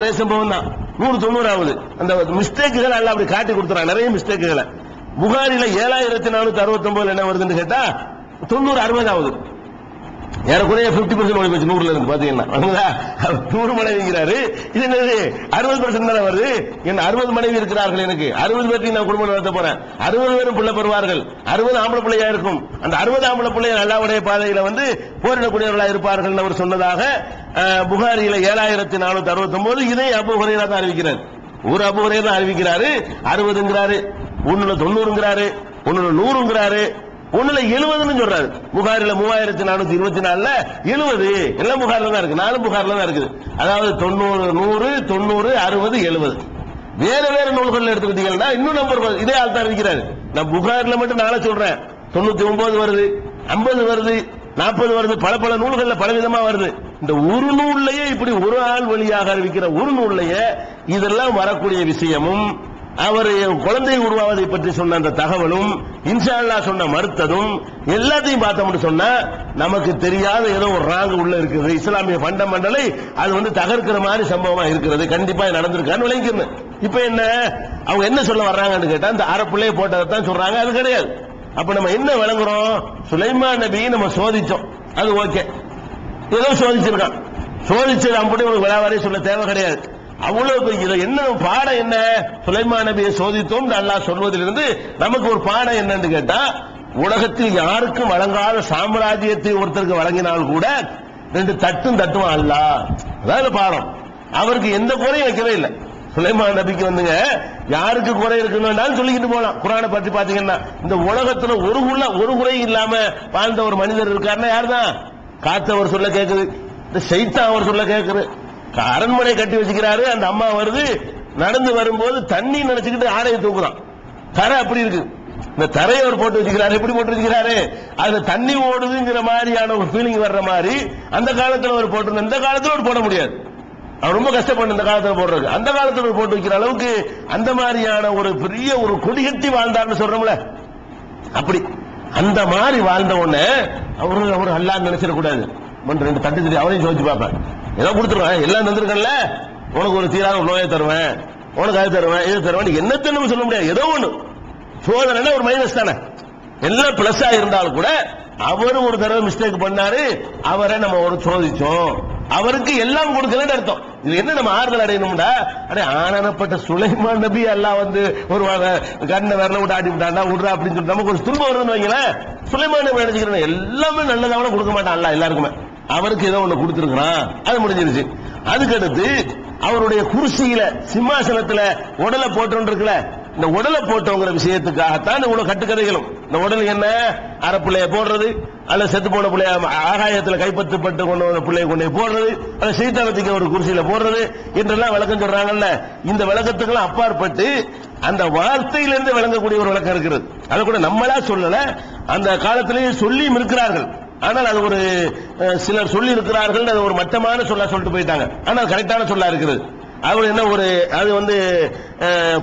அதே சம்பவம் தான் நூறு தொண்ணூறாவது. அந்த மிஸ்டேக்குகள் எல்லாம் அப்படி காட்டி கொடுத்துறான். நிறைய மிஸ்டேக்குகளை புகாரில ஏழாயிரத்தி நானூத்தி அறுபத்தி ஒன்பதுல என்ன வருதுன்னு கேட்டா தொண்ணூறு அறுபதாவது. ஏறக்குறைய பிப்டி பர்சன்ட் ஓடி போச்சு நூறுல இருந்து பாத்தீங்கன்னா. நூறு மனைவி இருக்கிறாரு இது என்னது? அறுபது பர்சன்ட் தானே வருது? என்ன அறுபது மனைவி இருக்கிறார்கள் எனக்கு. அறுபது பேர்த்தையும் நான் குடும்பம் நடத்த போறேன். அறுபது பேரும் பிள்ளை பெறுவார்கள். அறுபது ஆம்பளை பிள்ளையா இருக்கும். அந்த அறுபது ஆம்பளை பிள்ளைய அல்லாவுடைய பாதையில வந்து போரிடக்கூடியவர்களா இருப்பார்கள் அவர் சொன்னதாக அஹ், புகாரியில ஏழாயிரத்தி நானூத்தி அறுபத்தி ஒன்பது இதை அபு ஹுரைரா தான் அறிவிக்கிறார். ஒரு அபு தான் அறிவிக்கிறாரு. அறுபதுங்கிறாரு. ஒண்ணுல தொண்ணூறுங்கிறாரு. ஒண்ணுல நூறுங்கிறாரு. ஒண்ணுல எழுபதுன்னு சொல்றாரு. புகாரில மூவாயிரத்தி நானூத்தி இருபத்தி நாலுல எழுபது. எல்லாம் புகார்ல தான் இருக்கு. நாலு புகார்ல தான் இருக்குது. அதாவது தொண்ணூறு நூறு தொண்ணூறு அறுபது எழுபது. வேற வேற நூல்கள் எடுத்துக்கிட்டீங்கன்னா இன்னும் நம்பர் இதே ஆள் தான் இருக்கிறாரு. நான் புகாரில் மட்டும் நாளை சொல்றேன். தொண்ணூத்தி ஒன்பது வருது ஐம்பது வருது நாற்பது வருது பல பல நூல்கள்ல பல விதமா வருது. இந்த ஒரு நூல்லையே இப்படி ஒரு ஆள் வழியாக அறிவிக்கிற ஒரு நூல்லையே இதெல்லாம் வரக்கூடிய விஷயமும் அவர் குழந்தை உருவாவதை பற்றி சொன்ன அந்த தகவலும் இன்ஷா சொன்ன மறுத்ததும் எல்லாத்தையும் பார்த்தோம்னு சொன்னா நமக்கு தெரியாத ஏதோ ஒரு ராங் உள்ள இருக்குது. இஸ்லாமிய ஃபண்டமெண்டலை அது வந்து தகர்க்கிற மாதிரி சம்பவமா இருக்கிறது. கண்டிப்பா நடந்திருக்கான்னு விளங்கிருந்தேன் இப்ப என்ன? அவங்க என்ன சொல்ல வர்றாங்கன்னு கேட்டா அந்த அறப்புள்ளைய போட்டதை தான் சொல்றாங்க. அது கிடையாது. அப்ப நம்ம என்ன விளங்குறோம்? சுலைமான் நபியை நம்ம சோதிச்சோம். அது ஓகே. ஏதோ சோதிச்சிருக்கான். சோதிச்சது அப்படி ஒரு விளாவரை சொல்ல தேவை கிடையாது. அவ்வளவு இதுல என்ன பாடம் என்ன? சுலைமான் நபியை சோதித்தோம் அல்லாஹ் சொல்வதிலிருந்து நமக்கு ஒரு பாடம் என்னன்னு கேட்டா உலகத்தில் யாருக்கும் வழங்காத சாம்ராஜ்யத்தை ஒருத்தருக்கு வழங்கினால் கூட ரெண்டு தட்டும் தட்டுவான் அல்ல? அதாவது பாடம். அவருக்கு எந்த குறையும் வைக்கவே இல்லை. சுலைமா நபிக்கு வந்துங்க யாருக்கு குறை இருக்குன்னு சொல்லிக்கிட்டு போலாம். குரானை பற்றி பாத்தீங்கன்னா இந்த உலகத்துல ஒரு குள்ள ஒரு குறை இல்லாம வாழ்ந்த ஒரு மனிதர் இருக்காருன்னா யாருதான்? காத்த அவர் சொல்ல கேக்குது இந்த செய்தா அவர் சொல்ல கேட்குது அரண்மனை கட்டி வச்சுக்கிறாரு அந்த அம்மா வருது. நடந்து வரும்போது தண்ணி நினைச்சுக்கிட்டு ஆடையை தூக்குறான். தரை அப்படி இருக்கு. இந்த தரையை அவர் போட்டு வச்சுக்கிறாரு. எப்படி போட்டு வச்சுக்கிறாரு? அதுல தண்ணி ஓடுதுங்கிற மாதிரியான ஒரு ஃபீலிங் வர்ற மாதிரி அந்த காலத்துல அவர் போட்டு இந்த காலத்துல அவர் போட முடியாது. அவர் ரொம்ப கஷ்டப்பட்டு இந்த காலத்துல போடுறது அந்த காலத்துல அவர் போட்டு வைக்கிற அளவுக்கு அந்த மாதிரியான ஒரு பெரிய ஒரு கொடிகட்டி வாழ்ந்தார்னு சொல்றோம்ல. அப்படி. அந்த மாதிரி வாழ்ந்த உடனே அவரு அவர் அல்லா நினைச்சிடக்கூடாது. ரெண்டு தட்டு திரி அவரையும் சோதிச்சு பார்ப்பேன் ஏதோ கொடுத்துருவேன். எல்லாம் தந்திருக்கல உனக்கு ஒரு தீராத நோயை தருவேன். உனக்கு அது தருவேன் இது தருவேன். என்னத்தை நம்ம சொல்ல முடியாது. ஏதோ ஒண்ணு. சோதனை ஒரு மைனஸ் தானே. எல்லாம் பிளஸ்ஸா இருந்தாலும் கூட அவர் ஒரு தடவை மிஸ்டேக் பண்ணாரு. அவரை நம்ம ஒரு சோதிச்சோம். அவருக்கு எல்லாம் கொடுக்கலன்னு அர்த்தம். இது என்ன நம்ம ஆறுதல் அடையணும்டா? அடே ஆனப்பட்ட சுலைமான் நபி எல்லாம் வந்து ஒரு கண்ணை விரல விட்டு ஆடி விட்டாண்டா விடுறா அப்படின்னு சொல்லி நமக்கு ஒரு துன்பம் வருதுன்னு வைங்களேன். சுலைமான் நபி நினைச்சுக்கிறேன் எல்லாமே நல்லதாவன கொடுக்க மாட்டான். அல்ல எல்லாருக்குமே. அவருக்கு ஏதோ ஒண்ணு கொடுத்துருக்கிறான். அது முடிஞ்சிருச்சு. அதுக்கடுத்து அவருடைய குருசியில சிம்மாசனத்துல உடலை போட்டோன்னு இருக்குல்ல இந்த உடலை போட்டோங்கிற விஷயத்துக்காகத்தான் இவ்வளவு கட்டுக்கதைகளும். இந்த உடல் என்ன? அரை பிள்ளைய போடுறது அல்ல செத்து போன பிள்ளைய ஆகாயத்துல கைப்பற்றப்பட்டு கொண்டு வந்த பிள்ளைய கொண்டு போடுறது அல்ல சீத்தாவத்துக்கு ஒரு குருசியில போடுறது என்றெல்லாம் விளக்கம் சொல்றாங்கல்ல. இந்த விளக்கத்துக்கெல்லாம் அப்பாற்பட்டு அந்த வார்த்தையிலிருந்து விளங்கக்கூடிய ஒரு விளக்கம் இருக்கிறது. அதை கூட நம்மளா சொல்லல. அந்த காலத்திலேயே சொல்லியும் இருக்கிறார்கள். ஆனால் அது ஒரு சிலர் சொல்லி இருக்கிறார்கள் அது ஒரு மட்டமான சொல்லா சொல்லிட்டு போயிட்டாங்க. ஆனால் கரெக்டான சொல்லா இருக்கிறது அவர் என்ன ஒரு அது வந்து அஹ்,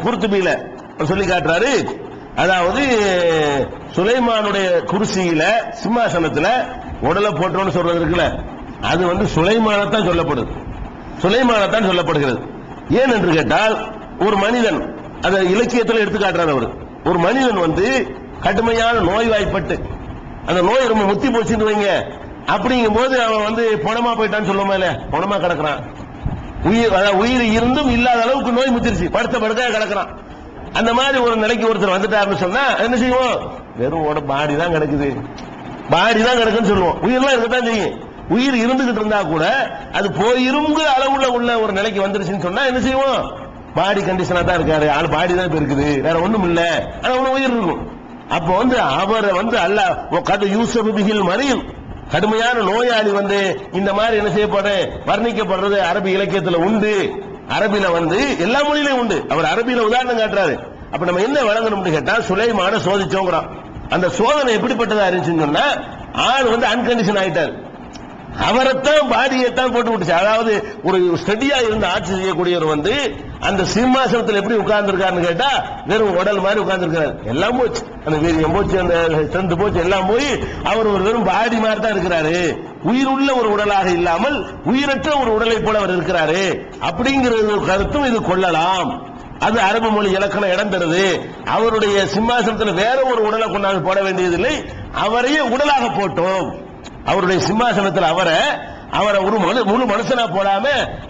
சொல்லி காட்டுறாரு. அதாவது சுலைமானுடைய குருசியில சிம்மாசனத்துல உடலை போட்டோன்னு சொல்றது இருக்குல்ல அது வந்து சுலைமானத்தான் சொல்லப்படுது. சுலைமானத்தான் சொல்லப்படுகிறது. ஏன் என்று கேட்டால் ஒரு மனிதன் அதை இலக்கியத்தில் எடுத்து காட்டுறார் அவர். ஒரு மனிதன் வந்து கடுமையான நோய்வாய்ப்பட்டு அந்த நோய் ரொம்ப முத்தி போச்சுன்னு வைங்க. அப்படிங்கும் போது அவன் வந்து பணமா போயிட்டான்னு சொல்லுவோமா இல்ல பணமா கிடக்குறான். உயிர் உயிர் இருந்தும் இல்லாத அளவுக்கு நோய் முத்திருச்சு. படுத்த படுக்க கிடக்குறான். அந்த மாதிரி ஒரு நிலைக்கு ஒருத்தர் வந்துட்டாருன்னு சொன்னா என்ன செய்வோம்? வெறும் உட பாடி தான் கிடக்குது. பாடி தான் கிடக்குன்னு சொல்லுவோம். உயிர்லாம் இருக்கத்தான் செய்யும். உயிர் இருந்துகிட்டு இருந்தா கூட அது போயிருங்கிற அளவுல உள்ள ஒரு நிலைக்கு வந்துருச்சுன்னு சொன்னா என்ன செய்வோம்? பாடி கண்டிஷனா தான் இருக்காரு. ஆள் பாடி தான் இப்ப இருக்குது. வேற ஒண்ணும் இல்ல ஆனா ஒண்ணு உயிர் இருக்கும். அப்போ வந்து அவரை வந்து அல்ல கது யூசப் பிகில் மறியும் கடுமையான நோயாளி வந்து இந்த மாதிரி என்ன செய்யப்படு வர்ணிக்கப்படுறது அரபி இலக்கியத்துல உண்டு. அரபில வந்து எல்லா மொழியிலும் உண்டு. அவர் அரபியில உதாரணம் காட்டுறாரு. அப்ப நம்ம என்ன வழங்கணும்னு கேட்டா சுலைமான சோதிச்சோங்கிறோம் அந்த சோதனை எப்படிப்பட்டதா இருந்துச்சுன்னு சொன்னா ஆள் வந்து அன்கண்டிஷன் ஆயிட்டார். அவரைத்தான் பாடியைத்தான் போட்டு விட்டுச்சு. அதாவது ஒரு ஸ்டடியா இருந்து ஆட்சி செய்யக்கூடியவர் வந்து அந்த சிம்மாசனத்தில் எப்படி உட்கார்ந்துருக்காருன்னு கேட்டா வெறும் உடல் மாதிரி உட்கார்ந்துருக்காரு எல்லாம் போச்சு. அந்த வீரியம் போச்சு அந்த ஸ்ட்ரென்த் போச்சு எல்லாம் போய் அவர் ஒரு வெறும் பாடி மாதிரி தான் இருக்கிறாரு. உயிருள்ள ஒரு உடலாக இல்லாமல் உயிரற்ற ஒரு உடலை போல அவர் இருக்கிறாரு. அப்படிங்கிற கருத்தும் இது கொள்ளலாம். அது அரபு மொழி இலக்கணம் இடம் தருது அவருடைய சிம்மாசனத்தில் வேற ஒரு உடலை கொண்டாந்து போட வேண்டியதில்லை. அவரையே உடலாக போட்டோம். அவருடைய சிம்மாசனத்தில் அவரை அவரை ஒரு மனு முழு மனுஷனா போடாம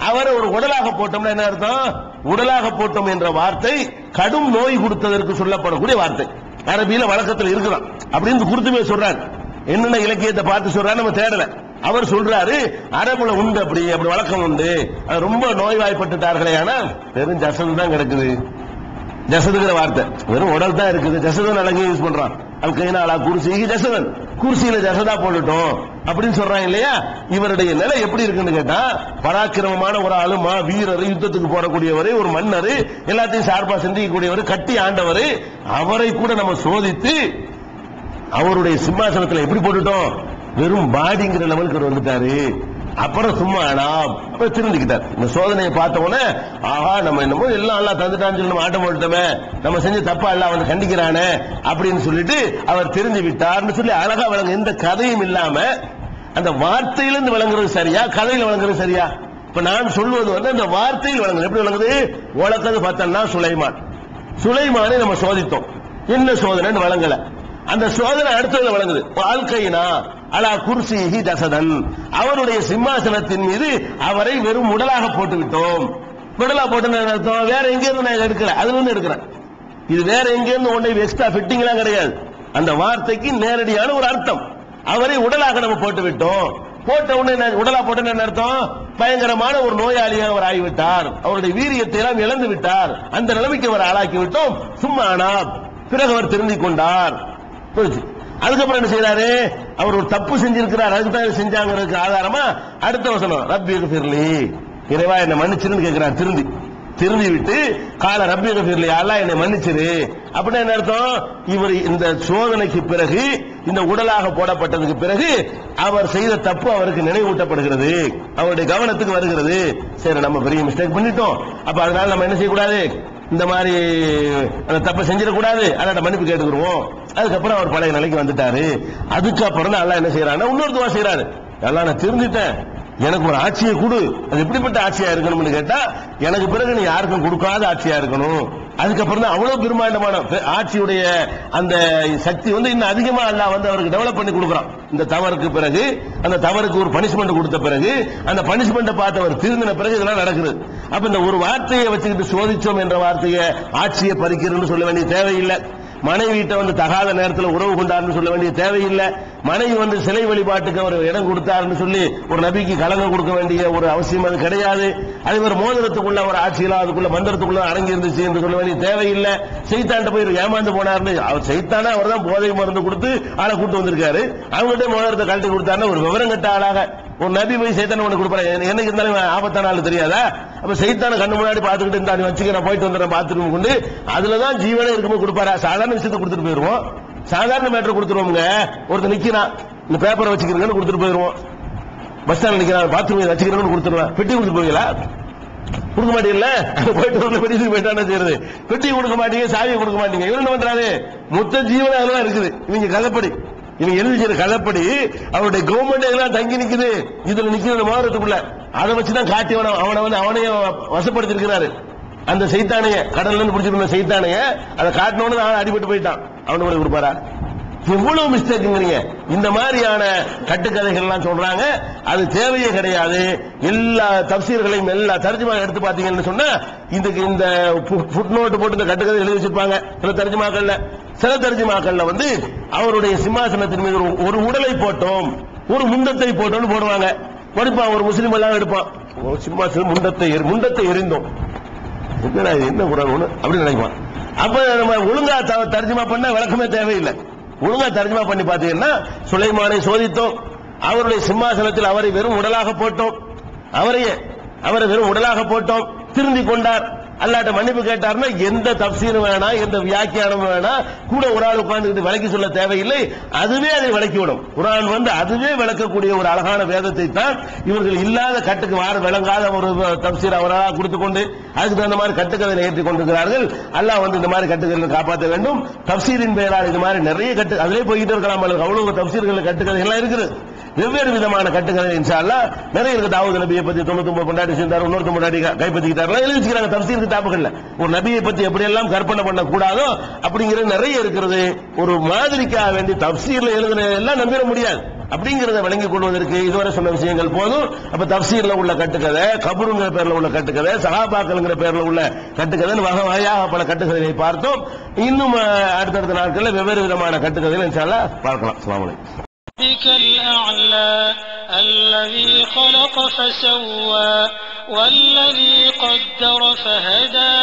அவரை ஒரு உடலாக போட்டோம்னா என்ன அர்த்தம்? உடலாக போட்டோம் என்ற வார்த்தை கடும் நோய் கொடுத்ததற்கு சொல்லப்படக்கூடிய வார்த்தை. அரபியில வழக்கத்தில் இருக்கிறான் அப்படின்னு குருத்துமே சொல்றாரு. என்னென்ன இலக்கியத்தை பார்த்து சொல்றாரு நம்ம தேடல. அவர் சொல்றாரு அரபுல உண்டு அப்படி அப்படி வழக்கம் உண்டு. அது ரொம்ப நோய்வாய்ப்பட்டுட்டார்களே ஆனா வெறும் ஜசது தான் கிடக்குது. ஜசதுங்கிற வார்த்தை. வெறும் உடல் தான் இருக்குது. ஜசதன் அழகிய யூஸ் பண்றான். அல் கைனாலா குருசி ஜசதன். குர்சியில ஜசதா போட்டுட்டோம் அப்படின்னு சொல்றாங்க இல்லையா? இவருடைய நிலை எப்படி இருக்குன்னு கேட்டா பராக்கிரமமான ஒரு ஆளுமா வீரர் யுத்தத்துக்கு போறக்கூடியவர் ஒரு மன்னர் எல்லாத்தையும் சார்பா சிந்திக்கக்கூடியவர் கட்டி ஆண்டவர். அவரை கூட நம்ம சோதித்து அவருடைய சிம்மாசனத்துல எப்படி போட்டுட்டோம்? வெறும் பாடிங்கிற லெவலுக்கு வந்துட்டாரு. அப்புறம் சும்மா நான் திருந்திக்கிட்டார். இந்த சோதனையை பார்த்த உடனே ஆஹா நம்ம என்னமோ எல்லாம் எல்லாம் தந்துட்டான்னு சொல்லி நம்ம ஆட்டம் போட்டோமே நம்ம செஞ்ச தப்பா எல்லாம் அவனை கண்டிக்கிறானே அப்படின்னு சொல்லிட்டு அவர் தெரிஞ்சு விட்டார்னு சொல்லி அழகா விளங்க எந்த கதையும் இல்லாம அந்த வார்த்தையிலிருந்து விளங்குறது சரியா கதையில விளங்குறது சரியா? இப்ப நான் சொல்வது வந்து அந்த வார்த்தையில் விளங்குது. எப்படி விளங்குது? உலகது பார்த்தோம்னா சுலைமான். சுலைமானை நம்ம சோதித்தோம். என்ன சோதனைன்னு வழங்கல அந்த சோதனை அடுத்ததுல வழங்குது வாழ்க்கையினா அலா குர்சிஹி தசதன். அவருடைய சிம்மாசனத்தின் மீது அவரை வெறும் உடலாக போட்டு விட்டோம் உடலா போட்டு அர்த்தம்? வேற எங்க இருந்து நான் எடுக்கல? அதுல இருந்து எடுக்கிறேன். இது வேற எங்க இருந்து ஒன்றை எக்ஸ்ட்ரா ஃபிட்டிங் எல்லாம் கிடையாது. அந்த வார்த்தைக்கு நேரடியான ஒரு அர்த்தம். அவரை உடலாக நம்ம போட்டு விட்டோம் போட்ட உடனே என்ன- உடலா போட்ட என்ன அர்த்தம்? பயங்கரமான ஒரு நோயாளியாக அவர் ஆகிவிட்டார். அவருடைய வீரியத்தை எல்லாம் இழந்து விட்டார். அந்த நிலைமைக்கு அவர் ஆளாக்கி விட்டோம். சும்மா ஆனா பிறகு அவர் திருந்திக் கொண்டார். புரிஞ்சு அதுக்கப்புறம் என்ன செய்யறாரு அவர் ஒரு தப்பு செஞ்சிருக்கிறார் அதுக்கு தான் செஞ்சாங்கிறதுக்கு ஆதாரமா அடுத்த வசனம் ரப்பி ஃபிர்லி இறைவா என்னை மன்னிச்சிருன்னு கேட்கிறார் திருந்தி. திருந்தி விட்டு கால ரப்பி ஃபிர்லி அல்லா என்னை மன்னிச்சிரு. அப்படின்னா என்ன அர்த்தம்? இவர் இந்த சோதனைக்கு பிறகு இந்த உடலாக போடப்பட்டதுக்கு பிறகு அவர் செய்த தப்பு அவருக்கு நினைவூட்டப்படுகிறது. அவருடைய கவனத்துக்கு வருகிறது. சரி நம்ம பெரிய மிஸ்டேக் பண்ணிட்டோம். அப்ப அதனால நம்ம என்ன செய்யக்கூடாது? இந்த மாதிரி அந்த தப்பை செஞ்சிடக்கூடாது. அல்லாட்ட மன்னிப்பு கேட்டுக்கிருவோம். அதுக்கப்புறம் அவர் பழைய நிலைக்கு வந்துட்டாரு. அதுக்கப்புறம் தான் எல்லாம் என்ன செய்யறாருன்னா இன்னொரு துவா செய்யறாரு எல்லாம் நான் திருந்திட்டேன். எனக்கு ஒரு ஆட்சியை கொடு. அது எப்படிப்பட்ட ஆட்சியா இருக்கணும்னு கேட்டா எனக்கு பிறகு நீ யாருக்கும் கொடுக்காத ஆட்சியா இருக்கணும். அதுக்கப்புறம் தான் அவ்வளவு பெருமாண்டமான ஆட்சியுடைய அந்த சக்தி வந்து இன்னும் அதிகமா அல்லா வந்து அவருக்கு டெவலப் பண்ணி கொடுக்குறான். இந்த தவறுக்கு பிறகு அந்த தவறுக்கு ஒரு பனிஷ்மெண்ட் கொடுத்த பிறகு அந்த பனிஷ்மெண்ட்டை பார்த்து அவர் திருந்தின பிறகு இதெல்லாம் நடக்குது. அப்ப இந்த ஒரு வார்த்தையை வச்சுக்கிட்டு சோதிச்சோம் என்ற வார்த்தையை ஆட்சியை பறிக்கிறதுன்னு சொல்ல வேண்டிய தேவையில்லை. மனைவிட்ட வந்து தகாத நேரத்தில் உறவு கொண்டாருன்னு சொல்ல வேண்டிய தேவையில்லை. மனைவி வந்து சிலை வழிபாட்டுக்கு அவர் இடம் கொடுத்தாருன்னு சொல்லி ஒரு நபிக்கு கலங்கம் கொடுக்க வேண்டிய ஒரு அவசியம் அது கிடையாது. அதே மாதிரி மோதிரத்துக்குள்ள ஒரு ஆட்சியில அதுக்குள்ள மந்திரத்துக்குள்ள அடங்கி இருந்துச்சு என்று சொல்ல வேண்டிய தேவையில்லை. செய்தான்ட்ட போய் ஏமாந்து போனாருன்னு அவர் செய்தானே அவர் தான் போதை மருந்து கொடுத்து ஆளை கூட்டு வந்திருக்காரு. அவங்ககிட்ட மோதிரத்தை கழட்டி கொடுத்தாருன்னு ஒரு விவரம் கட்ட ஆளாக. ஒரு நபி போய் சைத்தான ஒண்ணு கொடுப்பாரு. என்னைக்கு இருந்தாலும் ஆபத்தான ஆளு தெரியாதா? அப்ப சைத்தான கண்ணு முன்னாடி பாத்துக்கிட்டு இருந்தா நீ வச்சுக்க நான் போயிட்டு வந்துடுறேன் பாத்துட்டு கொண்டு. அதுலதான் ஜீவனே இருக்கும்போது கொடுப்பாரு? சாதாரண விஷயத்தை கொடுத்துட்டு போயிருவோம். சாதாரண மேட்ரு கொடுத்துருவோமுங்க. ஒருத்தர் நிக்கிறான் இந்த பேப்பரை வச்சுக்கிறீங்கன்னு கொடுத்துட்டு போயிருவோம் பஸ் ஸ்டாண்ட் நிக்கிறான் பாத்ரூம் வச்சுக்கிறேன்னு கொடுத்துருவேன். பெட்டி கொடுத்துட்டு போவீங்களா? கொடுக்க மாட்டீங்கல்ல? போயிட்டு வந்து பெட்டி போயிட்டா என்ன செய்யறது? பெட்டி கொடுக்க மாட்டீங்க சாவியை கொடுக்க மாட்டீங்க. இவர் என்ன பண்றாரு? மொத்த ஜீவனம் அதெல்லாம் இருக்குது. இவங்க கதப்படி இவங்க எழுதிக்கிற கதப்படி அவருடைய கவர்மெண்ட் எல்லாம் தங்கி நிக்குது. இதுல நிக்கிறது மாவட்டத்துக்குள்ள அதை வச்சுதான் காட்டி அவனை அவனை வந்து அவனையும் வசப்படுத்திருக்கிறாரு. அந்த சைத்தானைய கடல்ல இருந்து பிடிச்சிருந்த சைத்தானைய அதை காட்டினோன்னு அவன் அடிபட்டு போயிட்டான். அவனு கொடுப்பாரா? எவ்வளவு மிஸ்டேக்குங்கிறீங்க இந்த மாதிரியான கட்டுக்கதைகள் எல்லாம் சொல்றாங்க. அது தேவையே கிடையாது. எல்லா தப்சீர்களையும் எல்லா தர்ஜுமா எடுத்து பாத்தீங்கன்னு சொன்னா இதுக்கு இந்த ஃபுட் நோட்டு போட்டு இந்த கட்டுக்கதை எழுதி வச்சிருப்பாங்க. சில தர்ஜுமாக்கள்ல. சில தர்ஜுமாக்கள்ல வந்து அவருடைய சிம்மாசனத்தின் மீது ஒரு- உடலை போட்டோம். ஒரு முண்டத்தை போட்டோம்னு போடுவாங்க. படிப்பான் ஒரு முஸ்லீம் எல்லாம் எடுப்பான். சிம்மாசனம் முண்டத்தை எரி- முண்டத்தை எரிந்தோம் என்னடா இது என்ன குரான் ஒண்ணு? அப்படின்னு நினைப்பான். அப்ப நம்ம ஒழுங்கா த- தர்ஜுமா பண்ண விளக்கமே தேவையில்லை. ஒழுங்கா தர்ஜுமா பண்ணி பாத்தீங்கன்னா சுலைமானை சோதித்தோம். அவருடைய சிம்மாசனத்தில் அவரை வெறும் உடலாக போட்டோம். அவரையே அவரை வெறும் உடலாக போட்டோம். திருந்தி கொண்டார். அல்லாட்ட மன்னிப்பு கேட்டாருன்னா எந்த தப்சீரும் வேணாம் எந்த வியாக்கியானமும் வேணாம் கூட ஒரு ஆள் உட்கார்ந்துக்கிட்டு விளக்கி சொல்ல தேவையில்லை. அதுவே அதை விளக்கி விடும் குரான் வந்து அதுவே விளக்கக்கூடிய ஒரு அழகான வேதத்தை தான் இவர்கள் இல்லாத கட்டுக்கு வார விளங்காத ஒரு தப்சீர் அவராக கொடுத்து கொண்டு அதுக்கு தகுந்த மாதிரி கட்டுக்கதையை ஏற்றி கொண்டிருக்கிறார்கள். அல்லாஹ் வந்து இந்த மாதிரி கட்டுக்கதை காப்பாற்ற வேண்டும். தப்சீரின் பெயரால் இது மாதிரி நிறைய கட்டு அதிலே போய்கிட்டு இருக்கலாம் அல்லது அவ்வளவு தப்சீர்கள் கட்டுக்கதை எல்லாம் இருக்குது. வெவ்வேறு விதமான கட்டுக்கதை இன்ஷா நிறைய இருக்கு தாவூத் நபியை பத்தி தொண்ணூத்தி ஒன்பது கொண்டாடி செஞ்சார் இன்னொருத்த கொண்டாடி கைப்பற்றிக்கிட்டார். எழுதி வச்சுக்கிறாங்க தப்சீருக்கு கிதாபுகள்ல ஒரு நபியை பத்தி எப்படியெல்லாம் கற்பனை பண்ண கூடாதோ அப்படிங்கிறது நிறைய இருக்கிறது. ஒரு மாதிரிக்காக வேண்டி தப்சீர்ல எழுதுன எல்லாம் நம்பிட முடியாது. அப்படிங்கிறத விளங்கி கொள்வதற்கு இதுவரை சொன்ன விஷயங்கள் போதும். அப்ப தப்சீர்ல உள்ள கட்டுக்கதை கபருங்கிற பேர்ல உள்ள கட்டுக்கதை சகாபாக்கள்ங்கிற பேர்ல உள்ள கட்டுக்கதைன்னு வகை வகையாக பல கட்டுக்கதைகளை பார்த்தோம். இன்னும் அடுத்தடுத்த நாட்களில் வெவ்வேறு விதமான கட்டுக்கதைகள் பார்க்கலாம். அஸ்லாம் الذي خلق فسوى والذي قدر فهدى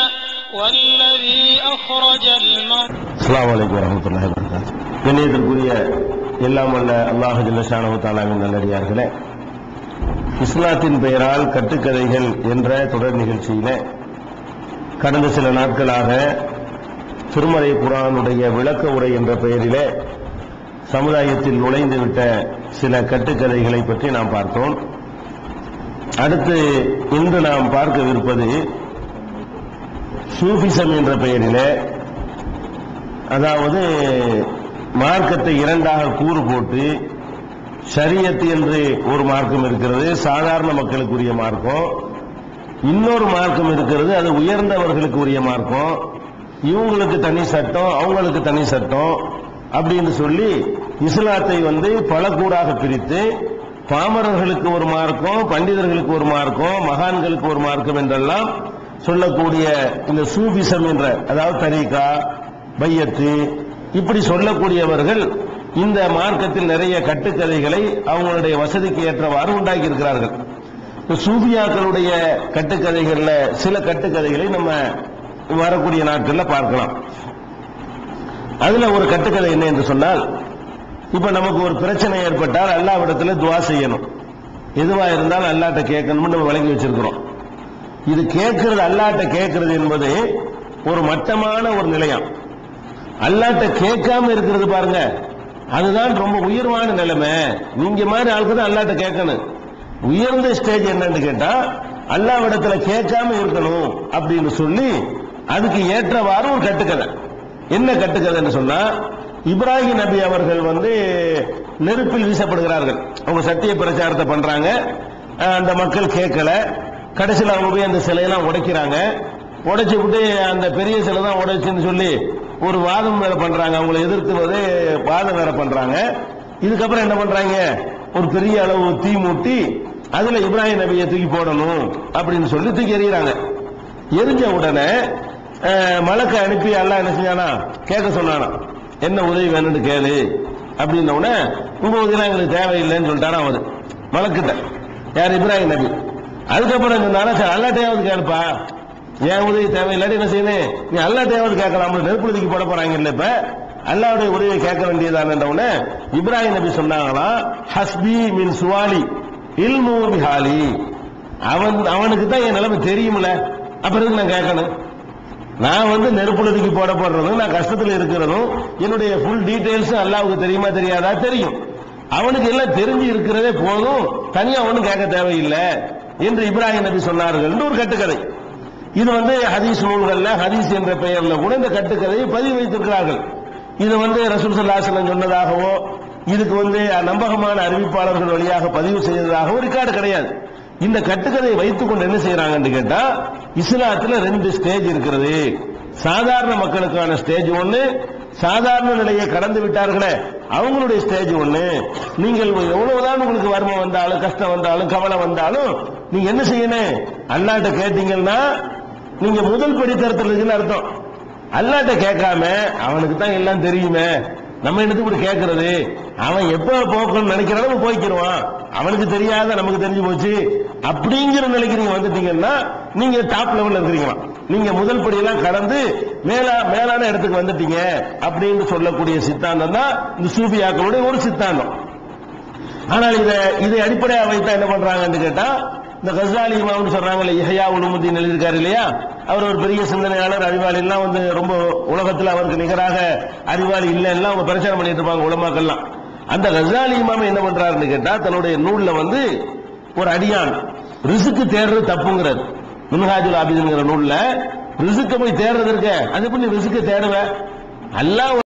والذي أخرج المرء அஸ்ஸலாமு அலைக்கும் வரஹ்மத்துல்லாஹி வபரகாத்துஹு கண்ணியத்திற்குரிய எல்லாம் வல்ல அல்லாஹ் ஜல்லஷானஹு தஆலாவின் நல்லடியார்களே இஸ்லாத்தின் பெயரால் கட்டுக்கதைகள் என்ற தொடர் நிகழ்ச்சியில கடந்த சில நாட்களாக திருமறை குரானுடைய விளக்க உரை என்ற பெயரிலே சமுதாயத்தில் நுழைந்துவிட்ட சில கட்டுக்கதைகளை பற்றி நாம் பார்த்தோம். அடுத்து இன்று நாம் பார்க்கவிருப்பது சூஃபிசம் என்ற பெயரில் அதாவது மார்க்கத்தை இரண்டாக கூறு போட்டு சரியத்து என்று ஒரு மார்க்கம் இருக்கிறது சாதாரண மக்களுக்குரிய மார்க்கம். இன்னொரு மார்க்கம் இருக்கிறது அது உயர்ந்தவர்களுக்கு உரிய மார்க்கம். இவங்களுக்கு தனி சட்டம் அவங்களுக்கு தனி சட்டம். அப்படின்னு சொல்லி இஸ்லாத்தை வந்து பல கூறாக பிரித்து பாமரர்களுக்கு ஒரு மார்க்கம் பண்டிதர்களுக்கு ஒரு மார்க்கம் மகான்களுக்கு ஒரு மார்க்கம் என்றெல்லாம் சொல்லக்கூடிய இந்த சூபிசம் என்ற அதாவது தரீகா பையத்து இப்படி சொல்லக்கூடியவர்கள் இந்த மார்க்கத்தில் நிறைய கட்டுக்கதைகளை அவங்களுடைய வசதிக்கு ஏற்றவாறு உண்டாக்கி இருக்கிறார்கள் சூபியாக்களுடைய கட்டுக்கதைகளில் சில கட்டுக்கதைகளை நம்ம வரக்கூடிய நாட்களில் பார்க்கலாம். அதுல ஒரு கட்டுக்கதை என்ன என்று சொன்னால் இப்ப நமக்கு ஒரு பிரச்சனை ஏற்பட்டால் அல்லாவிடத்துல துவா செய்யணும். எதுவா இருந்தால் அல்லாட்ட கேட்கணும்னு நம்ம வழங்கி வச்சிருக்கிறோம். இது கேட்கறது அல்லாட்ட கேட்கறது என்பது ஒரு மட்டமான ஒரு நிலையம். அல்லாட்ட கேட்காம இருக்கிறது பாருங்க அதுதான் ரொம்ப உயர்வான நிலைமை. நீங்க மாதிரி ஆளுக்கு தான் அல்லாட்ட கேட்கணும். உயர்ந்த ஸ்டேஜ் என்னன்னு கேட்டா அல்லாவிடத்துல கேட்காம இருக்கணும் அப்படின்னு சொல்லி அதுக்கு ஏற்றவாறு ஒரு கட்டுக்கதை. என்ன கட்டுக்கதைன்னு சொன்னா இப்ராஹிம் நபி அவர்கள் வந்து நெருப்பில் வீசப்படுகிறார்கள். அவங்க சத்திய பிரச்சாரத்தை பண்றாங்க. அந்த மக்கள் கேட்கல. கடைசியில் அவங்க போய் அந்த சிலையெல்லாம் உடைக்கிறாங்க. உடைச்சி விட்டு அந்த பெரிய சிலை தான் உடைச்சுன்னு சொல்லி ஒரு வாதம் வேற பண்றாங்க. அவங்களை எதிர்த்து வாதம் வேற பண்றாங்க. இதுக்கப்புறம் என்ன பண்றாங்க? ஒரு பெரிய அளவு தீ மூட்டி அதுல இப்ராஹிம் நபியை தூக்கி போடணும் அப்படின்னு சொல்லி தூக்கி எறிகிறாங்க. எரிஞ்ச உடனே மலக்க அனுப்பி எல்லாம் என்ன செஞ்சானா? கேட்க சொன்னானா. என்ன உதவி வேணும்னு கேளு. அப்படின்ன உடனே உங்க உதவிலாம் எங்களுக்கு தேவையில்லைன்னு சொல்லிட்டானா அவரு மலக்கிட்ட. யார்? இப்ராஹிம் நபி. அதுக்கப்புறம் சொன்னாரா சரி அல்லாட்டையாவது கேளுப்பா. என் உதவி தேவையில்லாட்டி என்ன செய்யணும் நீ அல்லாட்டையாவது கேட்கலாம் நெருப்பு போட போறாங்க இல்ல இப்ப. அல்லாவுடைய உதவியை கேட்க வேண்டியதான உடனே இப்ராஹிம் நபி சொன்னாங்களாம் ஹஸ்பி மின் சுவாலி இல்மு பிஹாலி. அவன் அவனுக்கு தான் என் நிலைமை தெரியுமில்ல அப்புறம் நான் கேட்கணும்? நான் வந்து நெருப்புலதுக்கு போட போடுறதும் நான் கஷ்டத்தில் இருக்கிறதும் என்னுடைய ஃபுல் டீடைல்ஸ் அல்லாவுக்கு தெரியுமா தெரியாதா? தெரியும். அவனுக்கு எல்லாம் தெரிஞ்சு இருக்கிறதே போதும். தனியா ஒன்றும் கேட்க தேவையில்லை என்று இப்ராஹிம் நபி சொன்னார்கள் என்று ஒரு கட்டுக்கதை. இது வந்து ஹதீஸ் நூல்கள்ல ஹதீஸ் என்ற பெயர்ல கூட இந்த கட்டுக்கதையை பதிவு வைத்திருக்கிறார்கள். இது வந்து ரசூல் சல்லாஹலம் சொன்னதாகவோ இதுக்கு வந்து நம்பகமான அறிவிப்பாளர்கள் வழியாக பதிவு செய்ததாகவோ ரெக்கார்டு கிடையாது. இந்த கட்டுக்கதையை வைத்துக் கொண்டு என்ன செய்யறாங்கன்னு கேட்டா இஸ்லாத்துல ரெண்டு ஸ்டேஜ் இருக்கிறது. சாதாரண மக்களுக்கான ஸ்டேஜ் ஒண்ணு சாதாரண நிலையை கடந்து விட்டார்களே அவங்களுடைய ஸ்டேஜ் ஒண்ணு. நீங்கள் எவ்வளவுதான் உங்களுக்கு வறுமை வந்தாலும் கஷ்டம் வந்தாலும் கவலை வந்தாலும் நீங்க என்ன செய்யணும்? அல்லாட்ட கேட்டீங்கன்னா நீங்க முதல் படித்தரத்துல இருக்குன்னு அர்த்தம். அல்லாட்ட கேட்காம அவனுக்கு தான் எல்லாம் தெரியுமே. நம்ம என்னது இப்படி கேட்கறது அவன் எப்ப போக்கணும்னு நினைக்கிற அளவு போய்க்கிடுவான் அவனுக்கு தெரியாத நமக்கு தெரிஞ்சு போச்சு. அப்படிங்கிற நிலைக்கு நீங்க வந்துட்டீங்கன்னா நீங்க டாப் லெவல்ல இருக்கிறீங்களா நீங்க முதல் படியெல்லாம் கடந்து மேலா மேலான இடத்துக்கு வந்துட்டீங்க அப்படின்னு சொல்லக்கூடிய சித்தாந்தம் தான் இந்த சூபியாக்களுடைய ஒரு சித்தாந்தம். ஆனால் இதை இதை அடிப்படையாக வைத்தா என்ன பண்றாங்கன்னு கேட்டா இந்த கசாலி இமாம்னு சொல்றாங்கல்ல இஹயா உலுமுதீன் எழுதியிருக்காரு இல்லையா? அவர் ஒரு பெரிய சிந்தனையாளர் அறிவாளி எல்லாம் வந்து ரொம்ப உலகத்துல அவருக்கு நிகராக அறிவாளி இல்லைன்னா அவங்க பிரச்சாரம் பண்ணிட்டு இருப்பாங்க உலமாக்கள்லாம். அந்த கசாலி இமாம் என்ன பண்றாருன்னு கேட்டா தன்னுடைய நூல்ல வந்து ஒரு அடியான் ரிசுக்கு தேடுறது தப்புங்கிறது மின்ஹாஜுல் ஆபிதுங்கிற நூல்ல ரிசுக்க போய் தேடுறது இருக்க அது எப்படி ரிசுக்கு தேடுவேன் அல்லாஹ்